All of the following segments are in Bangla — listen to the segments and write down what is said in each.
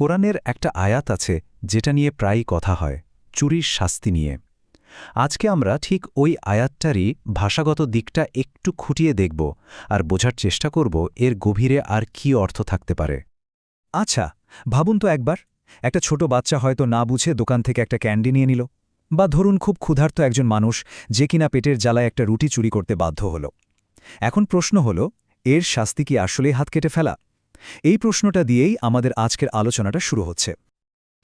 কোরআনের একটা আয়াত আছে যেটা নিয়ে প্রায়ই কথা হয়, চুরির শাস্তি নিয়ে। আজকে আমরা ঠিক ওই আয়াতটারই ভাষাগত দিকটা একটু খুঁটিয়ে দেখব আর বোঝার চেষ্টা করব এর গভীরে আর কি অর্থ থাকতে পারে। আচ্ছা ভাবুন তো একবার, একটা ছোট বাচ্চা হয়তো না বুঝে দোকান থেকে একটা ক্যান্ডি নিয়ে নিল বা ধরুন খুব ক্ষুধার্ত একজন মানুষ যে কিনা পেটের জ্বালায় একটা রুটি চুরি করতে বাধ্য হল। এখন প্রশ্ন হল, এর শাস্তি কি আসলেই হাত কেটে ফেলা? এই প্রশ্নটা দিয়েই আমাদের আজকের আলোচনাটা শুরু হচ্ছে।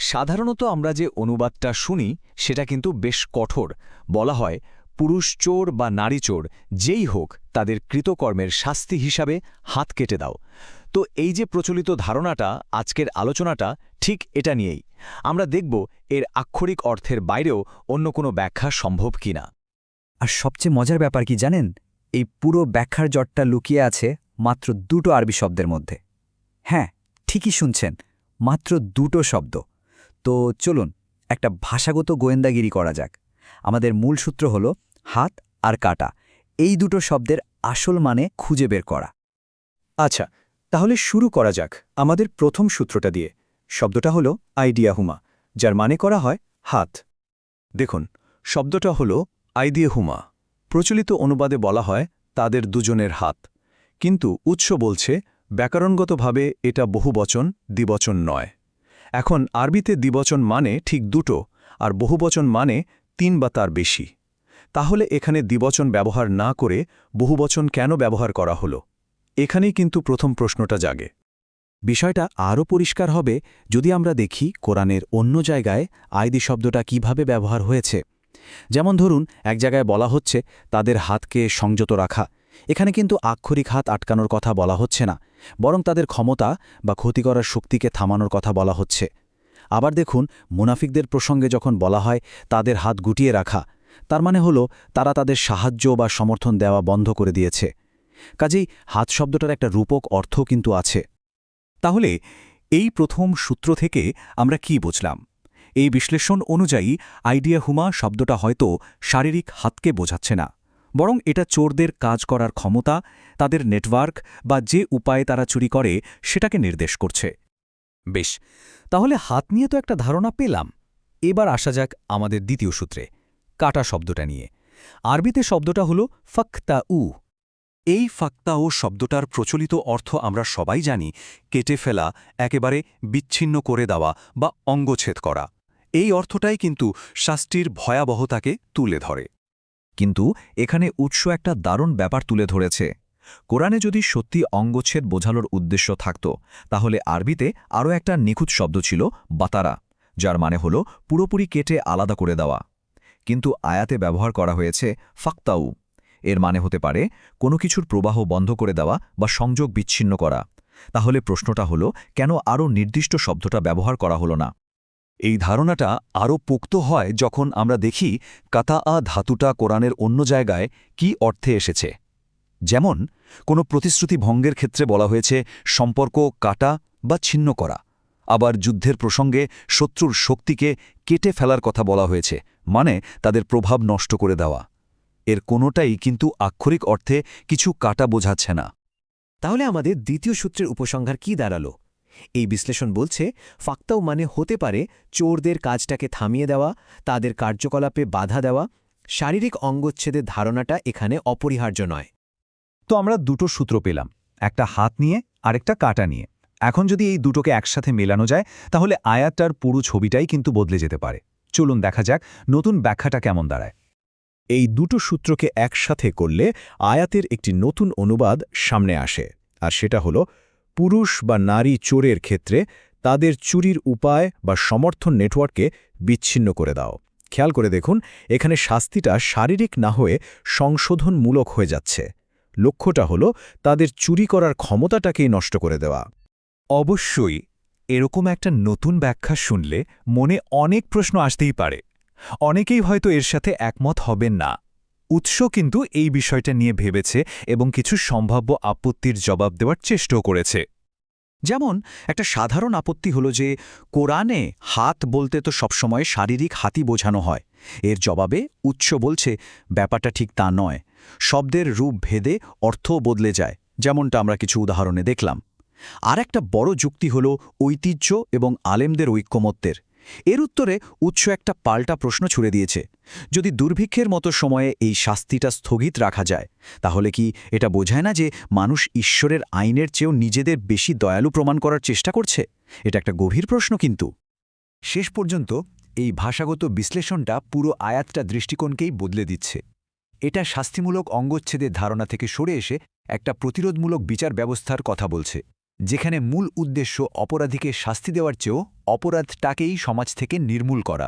সাধারণত আমরা যে অনুবাদটা শুনি, সেটা কিন্তু বেশ কঠোর। বলা হয়, পুরুষ চোর বা নারী চোর, যেই হোক, তাদের কৃতকর্মের শাস্তি হিসাবে হাত কেটে দাও। তো এই যে প্রচলিত ধারণাটা, আজকের আলোচনাটা, ঠিক এটা নিয়েই। আমরা দেখব এর আক্ষরিক অর্থের বাইরেও অন্য কোনো ব্যাখ্যা সম্ভব কিনা। আর সবচেয়ে মজার ব্যাপার কি জানেন? এই পুরো ব্যাখ্যার জটটা লুকিয়ে আছে মাত্র দুটো আরবি শব্দের মধ্যে। হ্যাঁ ঠিকই শুনছেন, মাত্র দুটো শব্দ। তো চলুন, একটা ভাষাগত গোয়েন্দাগিরি করা যাক। আমাদের মূল সূত্র হল হাত আর কাটা। এই দুটো শব্দের আসল মানে খুঁজে বের করা। আচ্ছা তাহলে শুরু করা যাক আমাদের প্রথম সূত্রটা দিয়ে। শব্দটা হল আইডিয়া হুমা যার মানে করা হয় হাত। দেখুন, শব্দটা হল আইদিয়ে হুমা প্রচলিত অনুবাদে বলা হয় তাদের দুজনের হাত। কিন্তু উৎস বলছে ব্যাকরণগতভাবে এটা বহুবচন, দ্বিবচন নয়। এখন আরবিতে দ্বিবচন মানে ঠিক দুটো, আর বহুবচন মানে তিন বা তার বেশি। তাহলে এখানে দ্বিবচন ব্যবহার না করে বহুবচন কেন ব্যবহার করা হলো? এখানেই কিন্তু প্রথম প্রশ্নটা জাগে। বিষয়টা আরও পরিষ্কার হবে যদি আমরা দেখি কোরআনের অন্য জায়গায় আইদি শব্দটা কীভাবে ব্যবহার হয়েছে। যেমন ধরুন, এক জায়গায় বলা হচ্ছে, তাদের হাতকে সংযত রাখা। এখানে কিন্তু আক্ষরিক হাত আটকানোর কথা বলা হচ্ছে না। বরং তাদের ক্ষমতা বা ক্ষতি করার শক্তিকে থামানোর কথা বলা হচ্ছে। আবার দেখুন, মুনাফিকদের প্রসঙ্গে যখন বলা হয়, তাদের হাত গুটিয়ে রাখা, তার মানে হল, তারা তাদের সাহায্য বা সমর্থন দেওয়া বন্ধ করে দিয়েছে। কাজেই হাত শব্দটার একটা রূপক অর্থ কিন্তু আছে। তাহলে, এই প্রথম সূত্র থেকে আমরা কি বুঝলাম? এই বিশ্লেষণ অনুযায়ী আইডিয়া হুমা শব্দটা হয়তো শারীরিক হাতকে বোঝাচ্ছে না। বরং এটা চোরদের কাজ করার ক্ষমতা, তাদের নেটওয়ার্ক বা যে উপায়ে তারা চুরি করে সেটাকে নির্দেশ করছে। বেশ, তাহলে হাত নিয়ে তো একটা ধারণা পেলাম। এবার আসা যাক আমাদের দ্বিতীয় সূত্রে, কাটা শব্দটা নিয়ে। আরবিতে শব্দটা হল ফাক্তা উ এই ফাক্তা ও শব্দটার প্রচলিত অর্থ আমরা সবাই জানি, কেটে ফেলা, একেবারে বিচ্ছিন্ন করে দেওয়া বা অঙ্গচ্ছেদ করা। এই অর্থটাই কিন্তু শাস্তির ভয়াবহতাকে তুলে ধরে। কিন্তু এখানে উৎস একটা দারুণ ব্যাপার তুলে ধরেছে। কোরআনে যদি সত্যি অঙ্গচ্ছেদ বোঝানোর উদ্দেশ্য থাকত, তাহলে আরবিতে আরও একটা নিখুঁত শব্দ ছিল বাতারা, যার মানে হল পুরোপুরি কেটে আলাদা করে দেওয়া। কিন্তু আয়াতে ব্যবহার করা হয়েছে ফাক্তাউ, এর মানে হতে পারে কোনো কিছুর প্রবাহ বন্ধ করে দেওয়া বা সংযোগ বিচ্ছিন্ন করা। তাহলে প্রশ্নটা হল, কেন আরও নির্দিষ্ট শব্দটা ব্যবহার করা হলো না? এই ধারণাটা আরও পোক্ত হয় যখন আমরা দেখি কাতা আ ধাতুটা কোরআনের অন্য জায়গায় কি অর্থে এসেছে। যেমন, কোনো প্রতিশ্রুতি ভঙ্গের ক্ষেত্রে বলা হয়েছে সম্পর্ক কাটা বা ছিন্ন করা। আবার যুদ্ধের প্রসঙ্গে শত্রুর শক্তিকে কেটে ফেলার কথা বলা হয়েছে মানে তাদের প্রভাব নষ্ট করে দেওয়া। এর কোনোটাই কিন্তু আক্ষরিক অর্থে কিছু কাটা বোঝাচ্ছে না। তাহলে আমাদের দ্বিতীয় সূত্রের উপসংহার কি দাঁড়াল? এই বিশ্লেষণ বলছে, ফাক্তাও মানে হতে পারে চোরদের কাজটাকে থামিয়ে দেওয়া, তাদের কার্যকলাপে বাধা দেওয়া, শারীরিক অঙ্গচ্ছেদের ধারণাটা এখানে অপরিহার্য নয়। তো আমরা দুটো সূত্র পেলাম, একটা হাত নিয়ে, আরেকটা কাটা নিয়ে। এখন যদি এই দুটোকে একসাথে মেলানো যায়, তাহলে আয়াতটার পুরো ছবিটাই কিন্তু বদলে যেতে পারে। চলুন দেখা যাক নতুন ব্যাখ্যাটা কেমন দাঁড়ায়। এই দুটো সূত্রকে একসাথে করলে আয়াতের একটি নতুন অনুবাদ সামনে আসে, আর সেটা হল পুরুষ বা নারী চোরের ক্ষেত্রে তাদের চুরির উপায় বা সমর্থন নেটওয়ার্ককে বিচ্ছিন্ন করে দাও। খেয়াল করে দেখুন, এখানে শাস্তিটা শারীরিক না হয়ে সংশোধনমূলক হয়ে যাচ্ছে। লক্ষ্যটা হল তাদের চুরি করার ক্ষমতাটাকেই নষ্ট করে দেওয়া। অবশ্যই এরকম একটা নতুন ব্যাখ্যা শুনলে মনে অনেক প্রশ্ন আসতেই পারে। অনেকেই হয়তো এর সাথে একমত হবেন না। উৎস কিন্তু এই বিষয়টা নিয়ে ভেবেছে এবং কিছু সম্ভাব্য আপত্তির জবাব দেওয়ার চেষ্টাও করেছে। যেমন, একটা সাধারণ আপত্তি হলো যে, কোরআনে হাত বলতে তো সবসময় শারীরিক হাতি বোঝানো হয়। এর জবাবে উৎস বলছে, ব্যাপারটা ঠিক তা নয়। শব্দের রূপ ভেদে অর্থও বদলে যায়, যেমনটা আমরা কিছু উদাহরণে দেখলাম। আর একটা বড় যুক্তি হল ঐতিহ্য এবং আলেমদের ঐক্যমত্যের। এর উত্তরে উৎস একটা পাল্টা প্রশ্ন ছুড়ে দিয়েছে। যদি দুর্ভিক্ষের মতো সময়ে এই শাস্তিটা স্থগিত রাখা যায়, তাহলে কি এটা বোঝায় না যে মানুষ ঈশ্বরের আইনের চেয়েও নিজেদের বেশি দয়ালু প্রমাণ করার চেষ্টা করছে? এটা একটা গভীর প্রশ্ন কিন্তু। শেষ পর্যন্ত এই ভাষাগত বিশ্লেষণটা পুরো আয়াতটা দৃষ্টিকোণকেই বদলে দিচ্ছে। এটা শাস্তিমূলক অঙ্গচ্ছেদের ধারণা থেকে সরে এসে একটা প্রতিরোধমূলক বিচার ব্যবস্থার কথা বলছে। যেখানে মূল উদ্দেশ্য অপরাধীকে শাস্তি দেওয়ার চেয়েও অপরাধটাকেই সমাজ থেকে নির্মূল করা।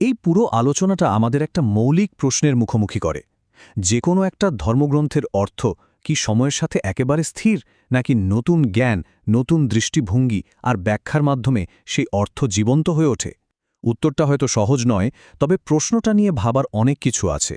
এই পুরো আলোচনাটা আমাদের একটা মৌলিক প্রশ্নের মুখোমুখি করে। যে কোনো একটা ধর্মগ্রন্থের অর্থ কি সময়ের সাথে একেবারে স্থির, নাকি নতুন জ্ঞান, নতুন দৃষ্টিভঙ্গি আর ব্যাখ্যার মাধ্যমে সেই অর্থ জীবন্ত হয়ে ওঠে? উত্তরটা হয়তো সহজ নয়, তবে প্রশ্নটা নিয়ে ভাবার অনেক কিছু আছে।